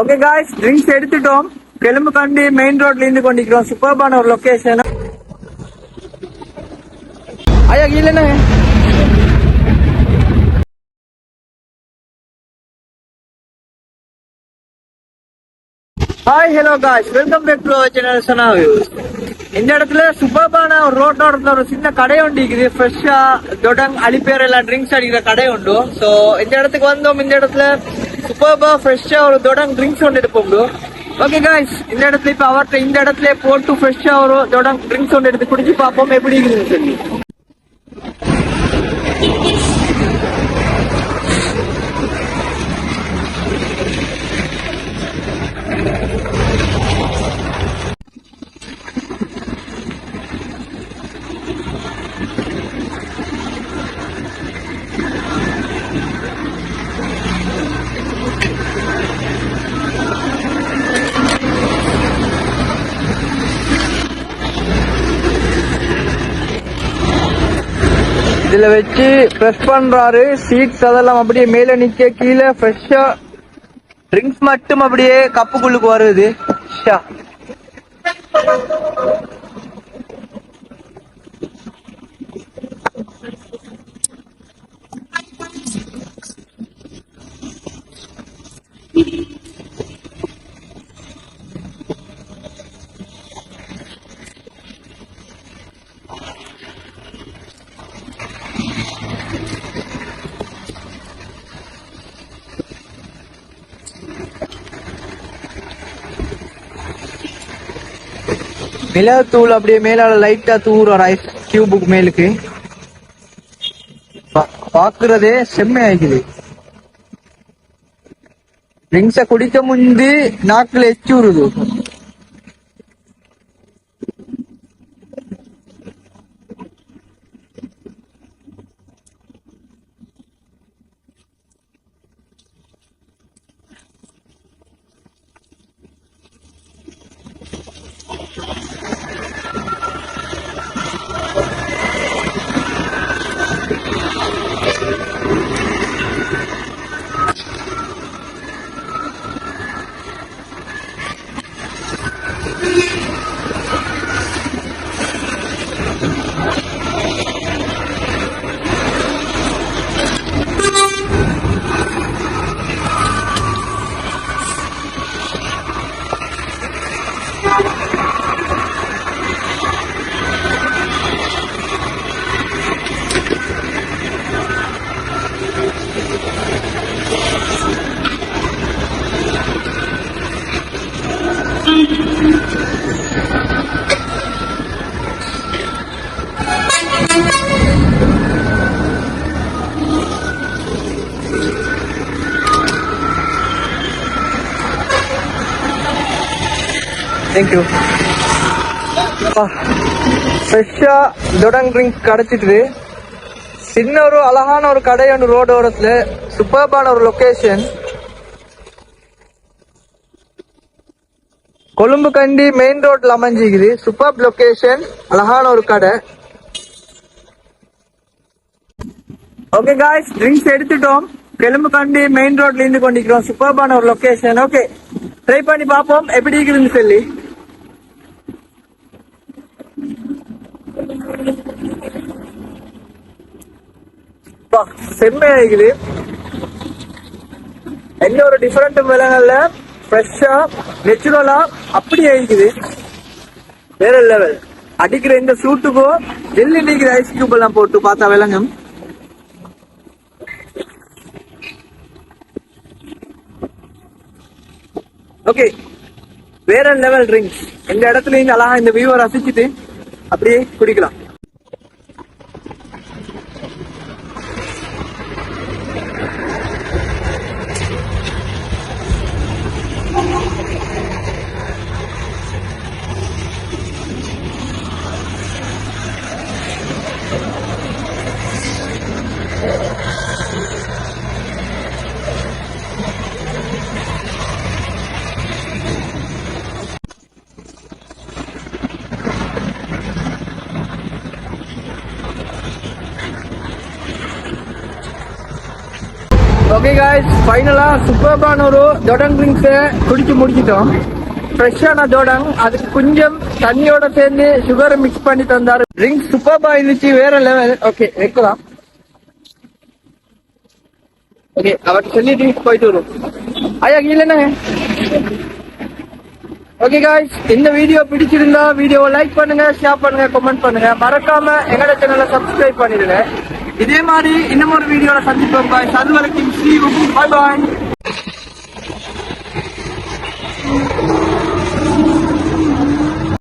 Okay guys drinks எடுத்துட்டோம். கெலும்பு கண்டி main ரோட்ல இருந்து கொண்டிருக்கிறோம். சூப்பர்பான ஒரு லொகேஷன் ஐயா இல்லைண்ணே hi hello guys welcome back to channel Sana இந்த இடத்துல சூப்பர்பான ஒரு ரோட்டோட ஒரு சின்ன கடை உண்டு இருக்குது. ஃப்ரெஷ்ஷா தொடங் அழிப்பேர் எல்லாம் ட்ரிங்க்ஸ் அடிக்கிற கடை உண்டு ஸோ இந்த இடத்துக்கு வந்தோம். இந்த இடத்துல சூப்பர்பா ஃப்ரெஷ்ஷா ஒரு தொடங்க ட்ரிங்க்ஸ் ஒன்று எடுப்போம் ஓகே காய்ஸ் இந்த இடத்துல இப்ப அவர்கிட்ட இந்த இடத்துல போட்டு ஃப்ரெஷ்ஷா ஒரு தொடங்க ட்ரிங்க்ஸ் ஒன்று எடுத்து குடிச்சு பார்ப்போம். எப்படி இருக்குதுன்னு சொல்லி. இதுல வச்சு ப்ரெஸ் பண்றாரு சீட்ஸ் அதெல்லாம் அப்படியே மேல நிக்க கீழே ஃப்ரெஷ்ஷா ட்ரிங்க்ஸ் மட்டும் அப்படியே கப்புக்குள்ளுக்கு வருது ஷா. மிளகுத்தூள் அப்படியே மேலால லைட்டா தூரம் ஐஸ் கியூபுக்கு மேலுக்கு. பா- பாக்குறதே செம்மையாக்குது ட்ரிங்க்ஸை குடிக்க முந்தி நாக்குல உருது தேங்க்யூ ஃப்ரெஷ்ஷாக டொடங் ட்ரிங்க் கிடைச்சிட்டு சின்ன ஒரு அழகான ஒரு கடை ஒன்று ரோடு ஓரத்தில் சூப்பர்பான ஒரு லொக்கேஷன் கொழும்பு கண்டி மெயின் ரோட்ல அமைஞ்சிக்குது. சூப்பர் லொகேஷன் அழகான ஒரு கடை. ஓகே காய்ஸ் ட்ரிங்க்ஸ் எடுத்துட்டோம். கொழும்பு கண்டி மெயின் ரோட்ல இருந்து கொண்டிருக்கிறோம். சூப்பர்பான ஒரு லொகேஷன் ஓகே ட்ரை பண்ணி பார்ப்போம். எப்படி இருக்குதுன்னு சொல்லி. செம்மையா இருக்குது எந்த ஒரு டிஃபரெண்ட் விலங்கல்ல? ஃப்ரெஷ்ஷா நெச்சுரலா அப்படியே இருக்குது. வேற லெவல் அடிக்கிற இந்த சூட்டுக்கும் டெல்லி நீக்கிற ஐஸ் கியூப் எல்லாம் போட்டு பார்த்தா விளங்கும். ஓகே வேற லெவல் ட்ரிங்க்ஸ் இந்த இடத்துல இருந்து அழகா இந்த வியூவை ரசிச்சுட்டு அப்படியே குடிக்கலாம். ஓகே காய்ஸ் ஃபைனலா சூப்பர்பான ஒரு ஜோடன் ட்ரிங்க்ஸை குடிச்சு முடிச்சிட்டோம். ஃப்ரெஷ்ஷான ஜோடன் அதுக்கு கொஞ்சம் தண்ணியோட சேர்ந்து சுகர் மிக்ஸ் பண்ணி தந்தாரு. ட்ரிங்க் சூப்பர்பா இருந்துச்சு வேற லெவல் ஓகே வைக்கலாம். ஓகே அவர்கிட்ட ட்ரிங்க்ஸ் போயிட்டு வரும். ஐயா இல்லைண்ணே ஓகே காய்ஸ் இந்த வீடியோ பிடிச்சிருந்தா வீடியோவை லைக் பண்ணுங்க ஷேர் பண்ணுங்க கமெண்ட் பண்ணுங்க. மறக்காம எங்களோட சேனலை சப்ஸ்கிரைப் பண்ணிடுங்க. இதே மாதிரி இன்னும் ஒரு வீடியோல சந்திப்போம். பாய் அது வரைக்கும் பாய் பாய்